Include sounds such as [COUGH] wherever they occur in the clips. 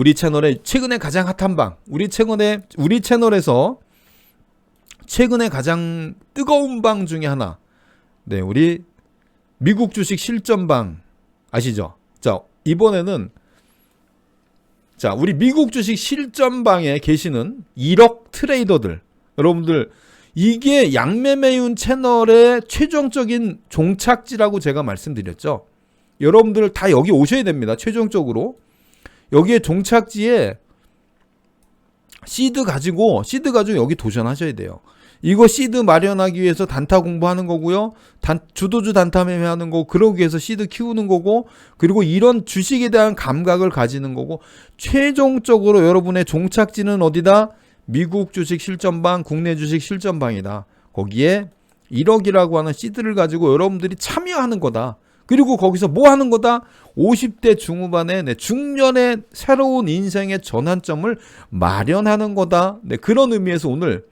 우리 채널에 최근에 가장 핫한 방, 우리 채널에 우리 채널에서 최근에 가장 뜨거운 방 중에 하나. 네, 우리 미국 주식 실전방 아시죠? 자, 이번에는 자, 우리 미국 주식 실전방에 계시는 1억 트레이더들. 여러분들 이게 양매매윤 채널의 최종적인 종착지라고 제가 말씀드렸죠. 여러분들 다 여기 오셔야 됩니다. 최종적으로. 여기에 종착지에 시드 가지고 시드 가지고 여기 도전하셔야 돼요. 이거 시드 마련하기 위해서 단타 공부하는 거고요. 단, 주도주 단타 매매하는 거고 그러기 위해서 시드 키우는 거고 그리고 이런 주식에 대한 감각을 가지는 거고 최종적으로 여러분의 종착지는 어디다? 미국 주식 실전방, 국내 주식 실전방이다. 거기에 1억이라고 하는 시드를 가지고 여러분들이 참여하는 거다. 그리고 거기서 뭐 하는 거다? 50대 중후반의 네, 중년의 새로운 인생의 전환점을 마련하는 거다. 네, 그런 의미에서 오늘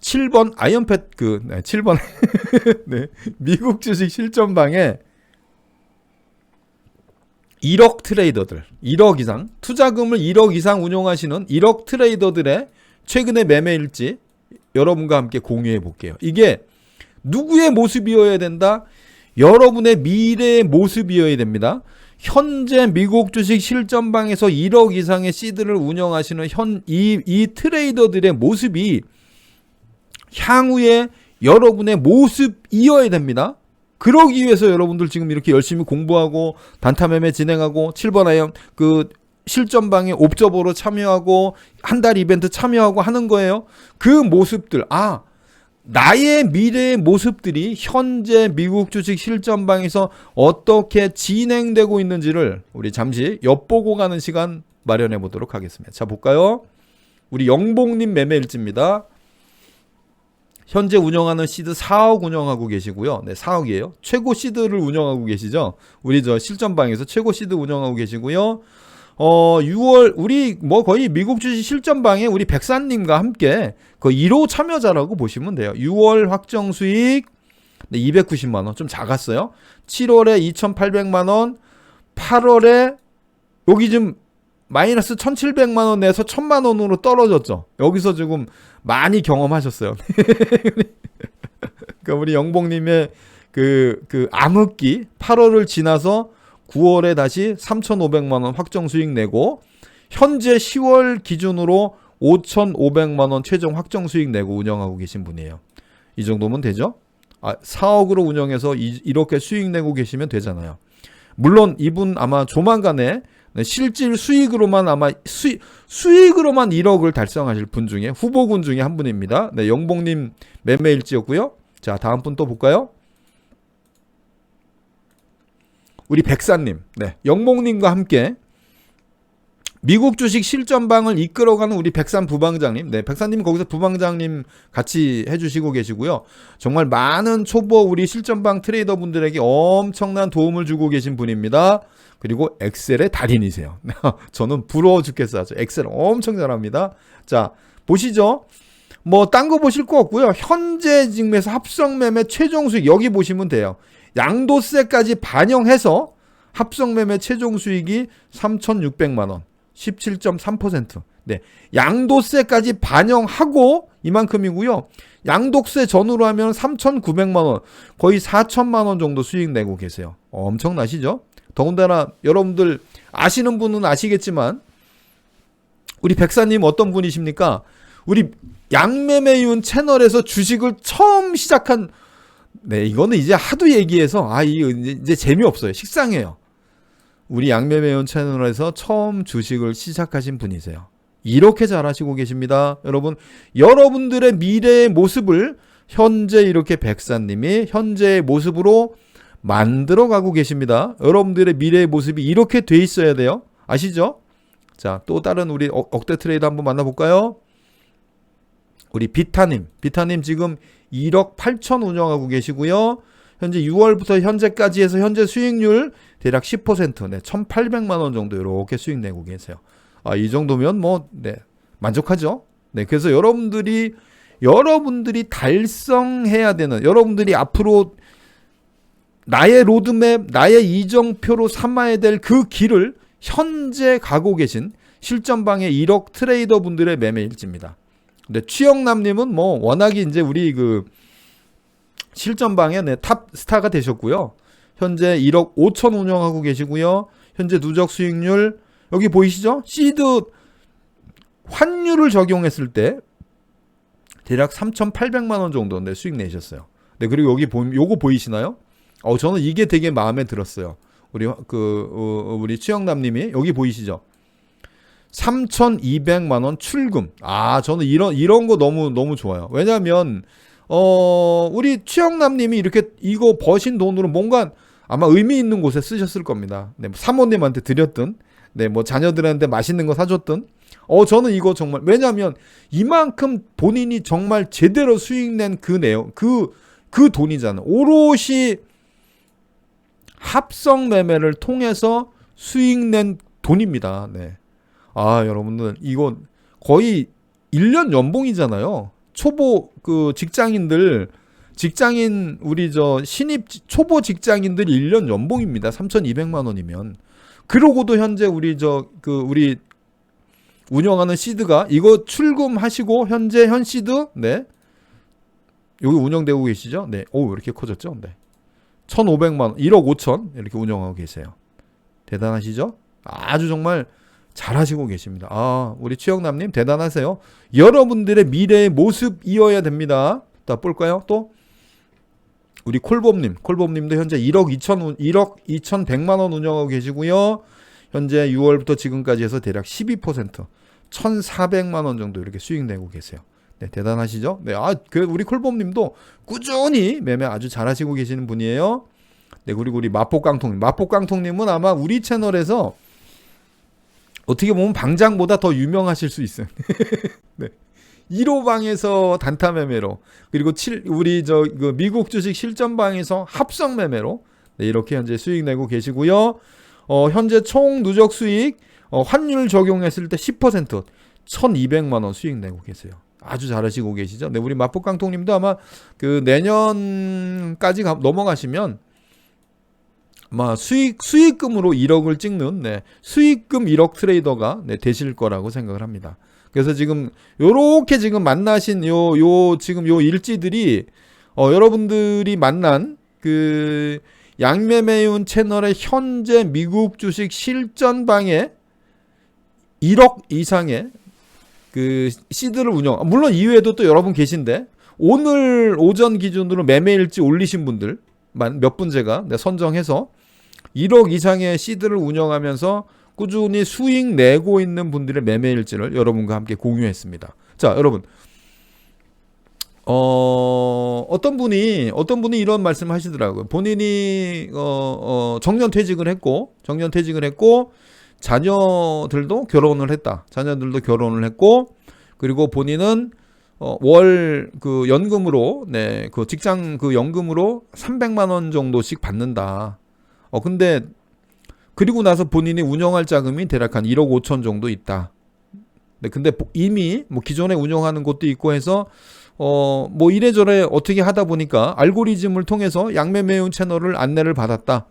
7번 아이언팻 그 네, 7번 [LAUGHS] 네, 미국 주식 실전방에 1억 트레이더들, 1억 이상 투자금을 1억 이상 운용하시는 1억 트레이더들의 최근의 매매 일지 여러분과 함께 공유해 볼게요. 이게 누구의 모습이어야 된다? 여러분의 미래의 모습이어야 됩니다. 현재 미국 주식 실전방에서 1억 이상의 시드를 운영하시는 현 이 이 트레이더들의 모습이 향후에 여러분의 모습이어야 됩니다. 그러기 위해서 여러분들 지금 이렇게 열심히 공부하고 단타 매매 진행하고 7번 아이언 그 실전방에 옵저버로 참여하고 한 달 이벤트 참여하고 하는 거예요. 그 모습들 아 나의 미래의 모습들이 현재 미국 주식 실전방에서 어떻게 진행되고 있는지를 우리 잠시 엿보고 가는 시간 마련해 보도록 하겠습니다. 자 볼까요? 우리 영봉님 매매 일지입니다. 현재 운영하는 시드 4억 운영하고 계시고요. 네, 4억이에요. 최고 시드를 운영하고 계시죠. 우리 저 실전방에서 최고 시드 운영하고 계시고요. 어, 6월 우리 뭐 거의 미국 주식 실전방에 우리 백산님과 함께 그 1호 참여자라고 보시면 돼요. 6월 확정 수익 네, 290만 원. 좀 작았어요. 7월에 2,800만 원, 8월에 여기 좀 마이너스 1,700만 원 내서 1,000만 원으로 떨어졌죠. 여기서 지금 많이 경험하셨어요. [LAUGHS] 그러니까 우리 영봉님의 그, 그 암흑기 8월을 지나서 9월에 다시 3,500만 원 확정 수익 내고 현재 10월 기준으로 5,500만 원 최종 확정 수익 내고 운영하고 계신 분이에요. 이 정도면 되죠? 아, 4억으로 운영해서 이, 이렇게 수익 내고 계시면 되잖아요. 물론 이분 아마 조만간에 네, 실질 수익으로만 아마 수익, 수익으로만 1억을 달성하실 분 중에 후보군 중에 한 분입니다. 네, 영봉님 매매일지였고요. 자, 다음 분 또 볼까요? 우리 백사님, 네, 영봉님과 함께 미국 주식 실전방을 이끌어가는 우리 백산 부방장님, 네, 백사님 거기서 부방장님 같이 해주시고 계시고요. 정말 많은 초보 우리 실전방 트레이더 분들에게 엄청난 도움을 주고 계신 분입니다. 그리고 엑셀의 달인이세요. [LAUGHS] 저는 부러워 죽겠어요. 엑셀 엄청 잘합니다. 자, 보시죠. 뭐, 딴 거 보실 거 없고요. 현재 지금에서 합성 매매 최종 수익 여기 보시면 돼요. 양도세까지 반영해서 합성 매매 최종 수익이 3,600만 원. 17.3%. 네. 양도세까지 반영하고 이만큼이고요. 양도세 전후로 하면 3,900만 원, 거의 4천만 원 정도 수익 내고 계세요. 엄청나시죠? 더군다나 여러분들 아시는 분은 아시겠지만 우리 백사님 어떤 분이십니까? 우리 양매매윤 채널에서 주식을 처음 시작한 네 이거는 이제 하도 얘기해서 아 이거 이제, 재미없어요 식상해요. 우리 양매매윤 채널에서 처음 주식을 시작하신 분이세요. 이렇게 잘하시고 계십니다. 여러분 여러분들의 미래의 모습을 현재 이렇게 백사님이 현재의 모습으로 만들어 가고 계십니다. 여러분들의 미래의 모습이 이렇게 돼 있어야 돼요. 아시죠? 자, 또 다른 우리 억- 억대 트레이더 한번 만나볼까요? 우리 비타님. 비타님 지금 1억 8천 운영하고 계시고요. 현재 6월부터 현재까지 해서 현재 수익률 대략 10%, 네, 1,800만 원 정도 이렇게 수익 내고 계세요. 아, 이 정도면 뭐, 네, 만족하죠? 네, 그래서 여러분들이, 여러분들이 달성해야 되는, 여러분들이 앞으로 나의 로드맵, 나의 이정표로 삼아야 될 그 길을 현재 가고 계신 실전방의 1억 트레이더 분들의 매매 일지입니다. 근데 취영남님은 뭐 워낙에 이제 우리 그 실전방의 네, 탑 스타가 되셨고요. 현재 1억 5천 운영하고 계시고요. 현재 누적 수익률 여기 보이시죠? 시드 환율을 적용했을 때 대략 3,800만 원 정도인데 수익 내셨어요. 네, 그리고 여기 보 요거 보이시나요? 어, 저는 이게 되게 마음에 들었어요. 우리 그 어, 우리 최영남 님이 여기 보이시죠? 3,200만 원 출금. 아, 저는 이런 이런 거 너무 너무 좋아요. 왜냐면 어, 우리 최영남 님이 이렇게 이거 버신 돈으로 뭔가 아마 의미 있는 곳에 쓰셨을 겁니다. 네, 뭐 사모님한테 드렸든 네, 뭐 자녀들한테 맛있는 거 사줬든 어, 저는 이거 정말, 왜냐면 이만큼 본인이 정말 제대로 수익 낸 그 내용, 그, 그 돈이잖아. 오롯이 합성 매매를 통해서 수익 낸 돈입니다. 네. 아, 여러분들, 이거 거의 1년 연봉이잖아요. 초보 그 직장인들, 직장인, 우리 저 신입 초보 직장인들 1년 연봉입니다. 3,200만 원이면. 그러고도 현재 우리 저 그 우리 운영하는 시드가 이거 출금하시고 현재 현 시드 네 여기 운영되고 계시죠? 네. 오, 왜 이렇게 커졌죠? 네. 1,500만 원, 1억 5천 이렇게 운영하고 계세요. 대단하시죠? 아주 정말 잘하시고 계십니다. 아, 우리 최영남님 대단하세요. 여러분들의 미래의 모습 이어야 됩니다. 또 볼까요? 또 우리 콜범님, 콜범님도 현재 1억 2천 1억 2,100만 원 운영하고 계시고요. 현재 6월부터 지금까지 해서 대략 12% 1,400만 원 정도 이렇게 수익 내고 계세요. 네, 대단하시죠? 네, 아, 그 우리 콜범 님도 꾸준히 매매 아주 잘하시고 계시는 분이에요. 네, 그리고 우리 마포깡통님. 마포깡통님은 아마 우리 채널에서 어떻게 보면 방장보다 더 유명하실 수 있어요. [LAUGHS] 네. 1호 방에서 단타 매매로 그리고 7 우리 저 그 미국 주식 실전 방에서 합성 매매로 네, 이렇게 현재 수익 내고 계시고요. 어, 현재 총 누적 수익 어, 환율 적용했을 때 10% 1,200만 원 수익 내고 계세요. 아주 잘하시고 계시죠. 네, 우리 마포깡통님도 아마 그 내년까지 가, 넘어가시면 아마 수익 수익금으로 1억을 찍는 네, 수익금 1억 트레이더가 네, 되실 거라고 생각을 합니다. 그래서 지금 요렇게 지금 만나신 요 요 지금 요 일지들이 어, 여러분들이 만난 그 양매매윤 채널의 현재 미국 주식 실전방에 1억 이상의 그 시드를 운영. 물론 이외에도 또 여러분 계신데 오늘 오전 기준으로 매매일지 올리신 분들 몇 분 제가 선정해서 1억 이상의 시드를 운영하면서 꾸준히 수익 내고 있는 분들의 매매 일지를 여러분과 함께 공유했습니다. 자, 여러분. 어, 어떤 분이, 어떤 분이 이런 말씀 하시더라고요. 본인이, 어, 어, 정년 퇴직을 했고, 정년 퇴직을 했고, 자녀들도 결혼을 했다. 자녀들도 결혼을 했고, 그리고 본인은, 어, 월, 그, 연금으로, 네, 그 직장 그 연금으로 300만 원 정도씩 받는다. 어, 근데, 그리고 나서 본인이 운영할 자금이 대략 한 1억 5천 정도 있다. 네, 근데 이미 뭐 기존에 운영하는 곳도 있고 해서 어, 뭐 이래저래 어떻게 하다 보니까 알고리즘을 통해서 양매매운 채널을 안내를 받았다.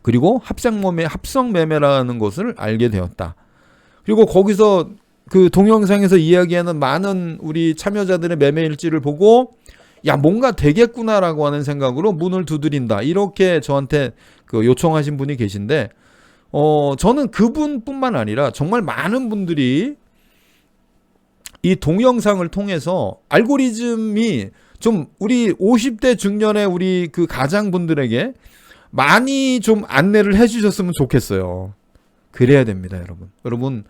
그리고 합성매매, 합성매매라는 것을 알게 되었다. 그리고 거기서 그 동영상에서 이야기하는 많은 우리 참여자들의 매매 일지를 보고 야, 뭔가 되겠구나라고 하는 생각으로 문을 두드린다. 이렇게 저한테 그 요청하신 분이 계신데, 어, 저는 그분뿐만 아니라 정말 많은 분들이 이 동영상을 통해서 알고리즘이 좀 우리 50대 중년의 우리 그 가장분들에게 많이 좀 안내를 해 주셨으면 좋겠어요. 그래야 됩니다, 여러분. 여러분,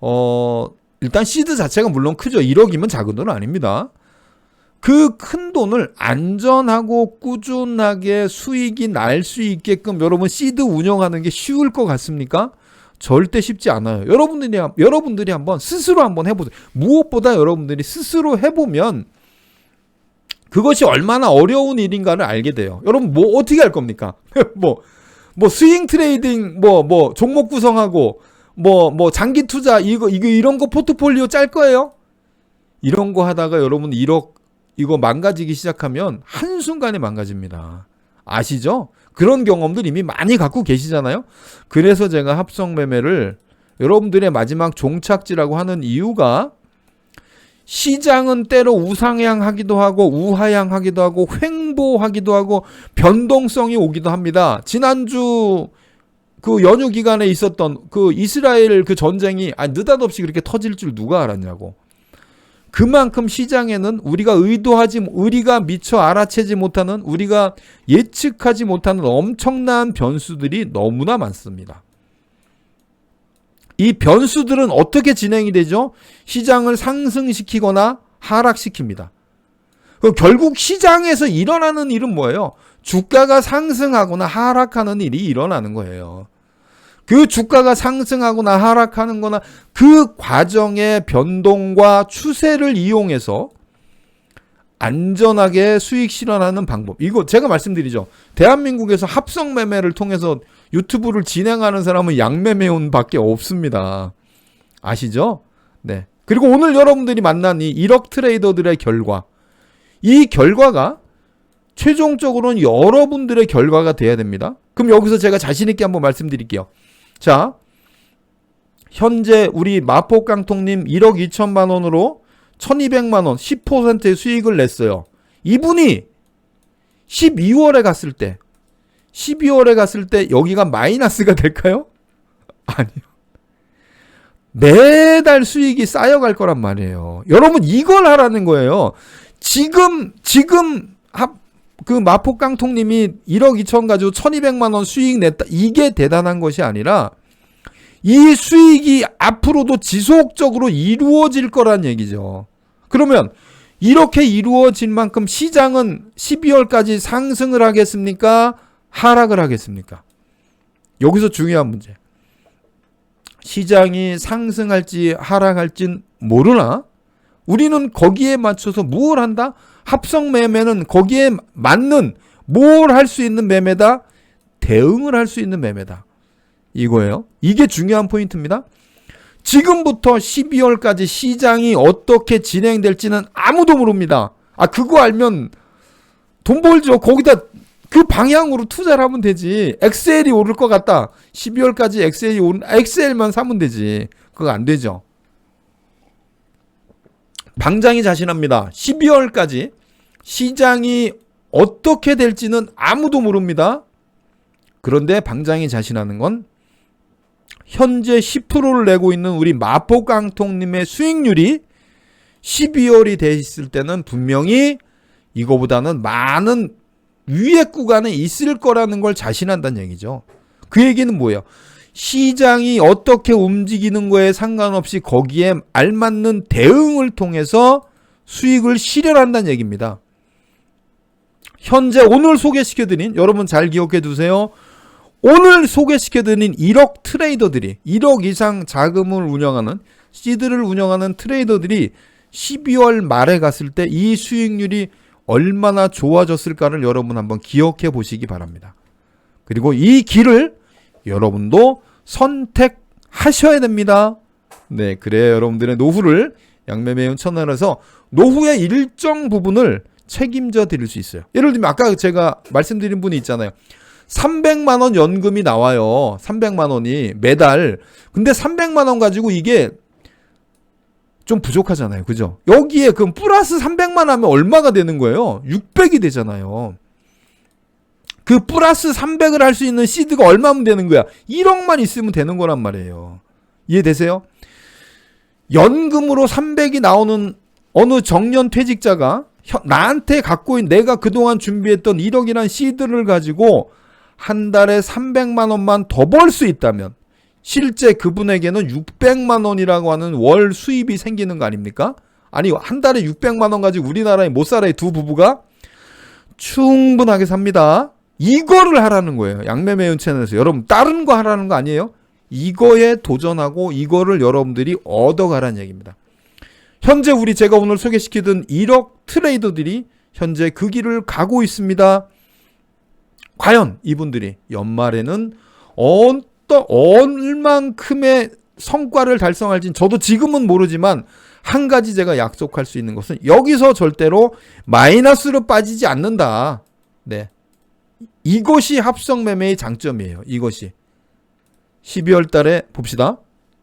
어, 일단 시드 자체가 물론 크죠. 1억이면 작은 돈은 아닙니다. 그 큰 돈을 안전하고 꾸준하게 수익이 날 수 있게끔 여러분 시드 운영하는 게 쉬울 것 같습니까? 절대 쉽지 않아요. 여러분들이 여러분들이 한번 스스로 한번 해보세요. 무엇보다 여러분들이 스스로 해보면 그것이 얼마나 어려운 일인가를 알게 돼요. 여러분 뭐 어떻게 할 겁니까? [LAUGHS] 뭐, 뭐 스윙 트레이딩, 뭐, 뭐 종목 구성하고, 뭐, 뭐 장기 투자 이거 이거 이런 거 포트폴리오 짤 거예요? 이런 거 하다가 여러분 1억 이거 망가지기 시작하면 한순간에 망가집니다. 아시죠? 그런 경험들 이미 많이 갖고 계시잖아요. 그래서 제가 합성 매매를 여러분들의 마지막 종착지라고 하는 이유가 시장은 때로 우상향하기도 하고 우하향하기도 하고 횡보하기도 하고 변동성이 오기도 합니다. 지난주 그 연휴 기간에 있었던 그 이스라엘 그 전쟁이 아 느닷없이 그렇게 터질 줄 누가 알았냐고. 그만큼 시장에는 우리가 의도하지 우리가 미처 알아채지 못하는 우리가 예측하지 못하는 엄청난 변수들이 너무나 많습니다. 이 변수들은 어떻게 진행이 되죠? 시장을 상승시키거나 하락시킵니다. 그 결국 시장에서 일어나는 일은 뭐예요? 주가가 상승하거나 하락하는 일이 일어나는 거예요. 그 주가가 상승하거나 하락하는 거나 그 과정의 변동과 추세를 이용해서 안전하게 수익 실현하는 방법. 이거 제가 말씀드리죠. 대한민국에서 합성 매매를 통해서 유튜브를 진행하는 사람은 양매매원 밖에 없습니다. 아시죠? 네. 그리고 오늘 여러분들이 만난 이 1억 트레이더들의 결과. 이 결과가 최종적으로는 여러분들의 결과가 돼야 됩니다. 그럼 여기서 제가 자신있게 한번 말씀드릴게요. 자, 현재 우리 마포깡통님 1억 2천만 원으로 1200만 원 10%의 수익을 냈어요. 이분이 12월에 갔을 때 12월에 갔을 때 여기가 마이너스가 될까요? [LAUGHS] 아니요. 매달 수익이 쌓여갈 거란 말이에요. 여러분 이걸 하라는 거예요. 지금 지금 합 그 마포깡통님이 1억 2천 가지고 1200만 원 수익 냈다. 이게 대단한 것이 아니라 이 수익이 앞으로도 지속적으로 이루어질 거란 얘기죠. 그러면 이렇게 이루어진 만큼 시장은 12월까지 상승을 하겠습니까? 하락을 하겠습니까? 여기서 중요한 문제. 시장이 상승할지 하락할진 모르나 우리는 거기에 맞춰서 무엇을 한다? 합성 매매는 거기에 맞는 뭘 할 수 있는 매매다? 대응을 할 수 있는 매매다. 이거예요. 이게 중요한 포인트입니다. 지금부터 12월까지 시장이 어떻게 진행될지는 아무도 모릅니다. 아, 그거 알면 돈 벌죠. 거기다 그 방향으로 투자를 하면 되지. 엑셀이 오를 것 같다. 12월까지 엑셀이 오른, 엑셀만 사면 되지. 그거 안 되죠. 방장이 자신합니다. 12월까지 시장이 어떻게 될지는 아무도 모릅니다. 그런데 방장이 자신하는 건 현재 10%를 내고 있는 우리 마포깡통님의 수익률이 12월이 돼 있을 때는 분명히 이거보다는 많은 위의 구간에 있을 거라는 걸 자신한다는 얘기죠. 그 얘기는 뭐예요? 시장이 어떻게 움직이는 거에 상관없이 거기에 알맞는 대응을 통해서 수익을 실현한다는 얘기입니다. 현재 오늘 소개시켜드린 여러분 잘 기억해 두세요. 오늘 소개시켜드린 1억 트레이더들이 1억 이상 자금을 운영하는 시드를 운영하는 트레이더들이 12월 말에 갔을 때 이 수익률이 얼마나 좋아졌을까를 여러분 한번 기억해 보시기 바랍니다. 그리고 이 길을 여러분도 선택하셔야 됩니다. 네, 그래야 여러분들의 노후를 양매매운 천안에서 노후의 일정 부분을 책임져 드릴 수 있어요. 예를 들면 아까 제가 말씀드린 분이 있잖아요. 300만 원 연금이 나와요. 300만 원이 매달. 근데 300만 원 가지고 이게 좀 부족하잖아요. 그죠? 여기에 그럼 플러스 300만 하면 얼마가 되는 거예요? 600이 되잖아요. 그 플러스 300을 할 수 있는 시드가 얼마면 되는 거야? 1억만 있으면 되는 거란 말이에요. 이해되세요? 연금으로 300이 나오는 어느 정년 퇴직자가 나한테 갖고 있는 내가 그동안 준비했던 1억이란 시드를 가지고 한 달에 300만 원만 더 벌 수 있다면 실제 그분에게는 600만 원이라고 하는 월 수입이 생기는 거 아닙니까? 아니 한 달에 600만 원 가지고 우리나라에 못 살아요 두 부부가 충분하게 삽니다. 이거를 하라는 거예요. 양매매연 채널에서 여러분 다른 거 하라는 거 아니에요? 이거에 도전하고 이거를 여러분들이 얻어가라는 얘기입니다. 현재 우리 제가 오늘 소개시키던 1억 트레이더들이 현재 그 길을 가고 있습니다. 과연 이분들이 연말에는 어떤 얼만큼의 성과를 달성할진 저도 지금은 모르지만 한 가지 제가 약속할 수 있는 것은 여기서 절대로 마이너스로 빠지지 않는다. 네. 이것이 합성 매매의 장점이에요. 이것이 12월 달에 봅시다.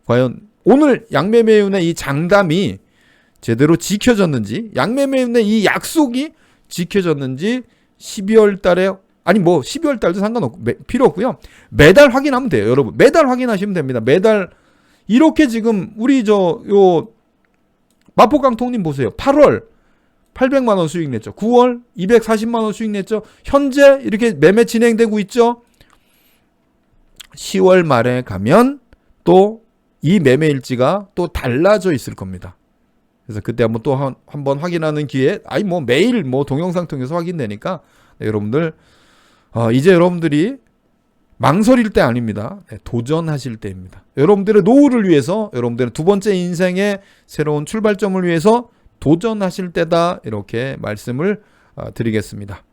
과연 오늘 양매매운의 이 장담이 제대로 지켜졌는지 양매매운의 이 약속이 지켜졌는지 12월 달에 아니 뭐 12월 달도 상관없고 매- 필요 없고요. 매달 확인하면 돼요, 여러분. 매달 확인하시면 됩니다. 매달 이렇게 지금 우리 저 요 마포강통님 보세요. 8월 800만 원 수익 냈죠. 9월 240만 원 수익 냈죠. 현재 이렇게 매매 진행되고 있죠. 10월 말에 가면 또 이 매매 일지가 또 달라져 있을 겁니다. 그래서 그때 한번 또한번 확인하는 기회, 아니 뭐 매일 뭐 동영상 통해서 확인되니까 네, 여러분들 어, 이제 여러분들이 망설일 때 아닙니다. 네, 도전하실 때입니다. 여러분들의 노후를 위해서, 여러분들의 두 번째 인생의 새로운 출발점을 위해서 도전하실 때다 이렇게 말씀을 어, 드리겠습니다.